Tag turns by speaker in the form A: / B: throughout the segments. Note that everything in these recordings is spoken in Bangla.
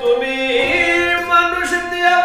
A: তুমি মানুষ দিয়া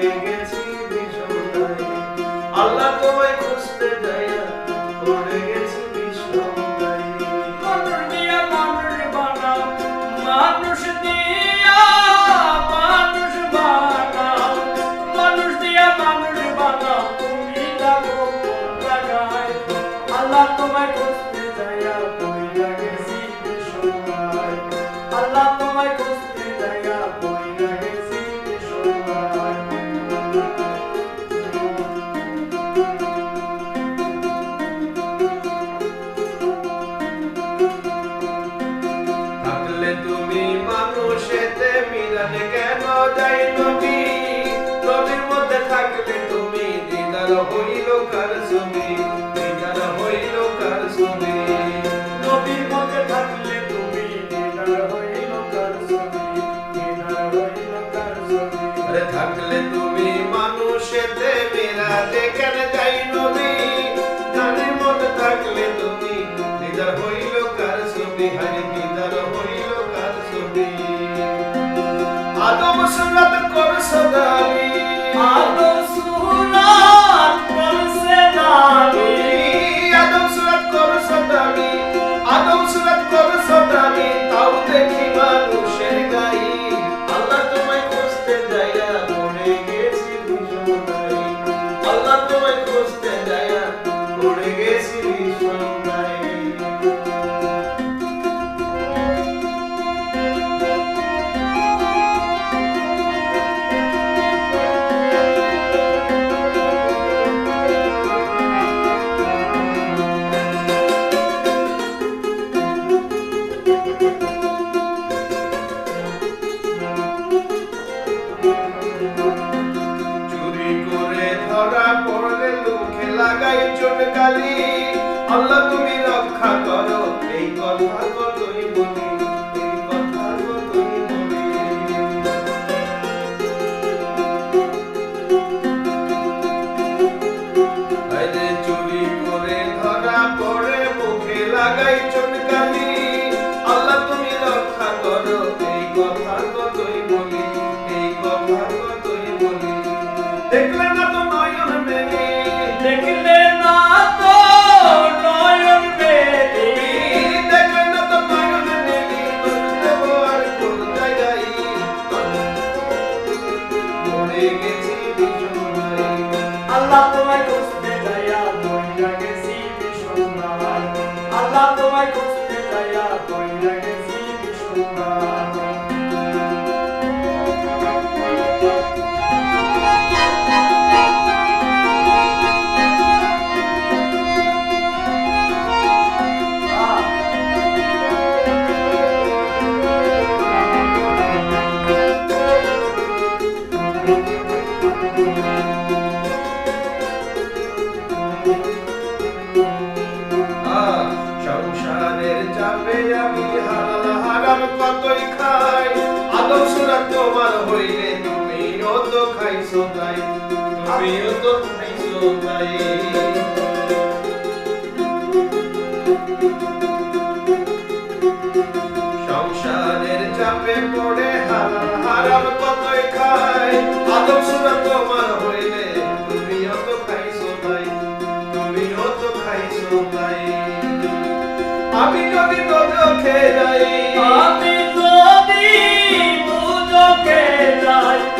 A: পড়ে গেছি। আল্লাহ তোমায় খুঁজতে যাইয়া পড়ে গেছি বিষমতায়।
B: মানুষ দিয়া মানুষ বানাও মানুষ দিয়া মানুষ বানাও মানুষ দিয়া মানুষ বানাও তুমি আল্লাহ তোমায় খুঁজতে
A: যাই নবী নবীর মধ্যে থাকলে তুমি, দিদার হইল কার ছবি দিদার হইল কার ছবি
B: নবীর মধ্যে থাকলে তুমি, দিদার হইল কার ছবি দিদার হইল কার ছবি
A: আরে থাকলে তুমি মানুষেতে মিলালে কেন যাই নবী গানের মধ্যে থাকলে তুমি, দিদার হইল কার ছবি হারি দিদার হইল কার ছবি 나 লাগাই চটকালি আল্লাহ তুমি রক্ষা করো। এই কথা কতই বলি চুরি করে ধরা পড়ে, মুখে লাগাই চটকালি আল্লাহ তুমি রক্ষা করো। এই কথা কতই বলি, এই কথা কতই বলি। দেখলে না তো নয়ন মেলে,
B: দেখলে
A: গেছি বিষময়
B: আল্লাহ তোমায় খুঁজতে যাইয়া বইলা গেছি বিশ্বনাথ আল্লাহ তোমায় খুঁজতে যাইয়া বইলা গেছি বিশ্বনাথ
A: আহ, কতই খাই আদম সুরা তোমার হইলে তুমিও তো খাইছো তাই তুমিও তো খাইছো তাই। সংসারের চাপে পড়ে হারা হারাম আমি যদি তোজখে যাই
B: আমি যদি দুজকে যাই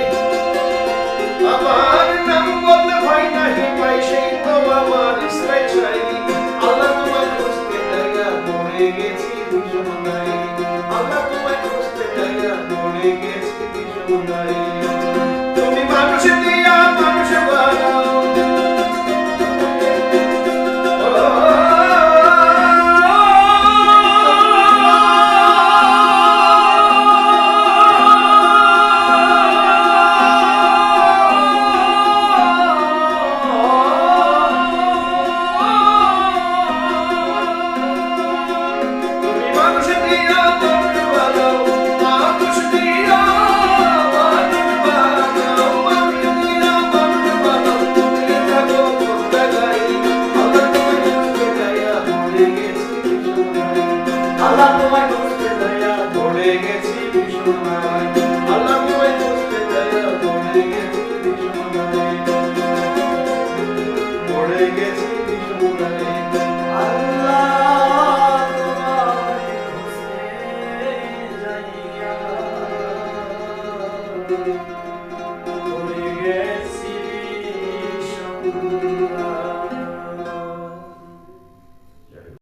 A: বিষমনাই তুমি মানুষ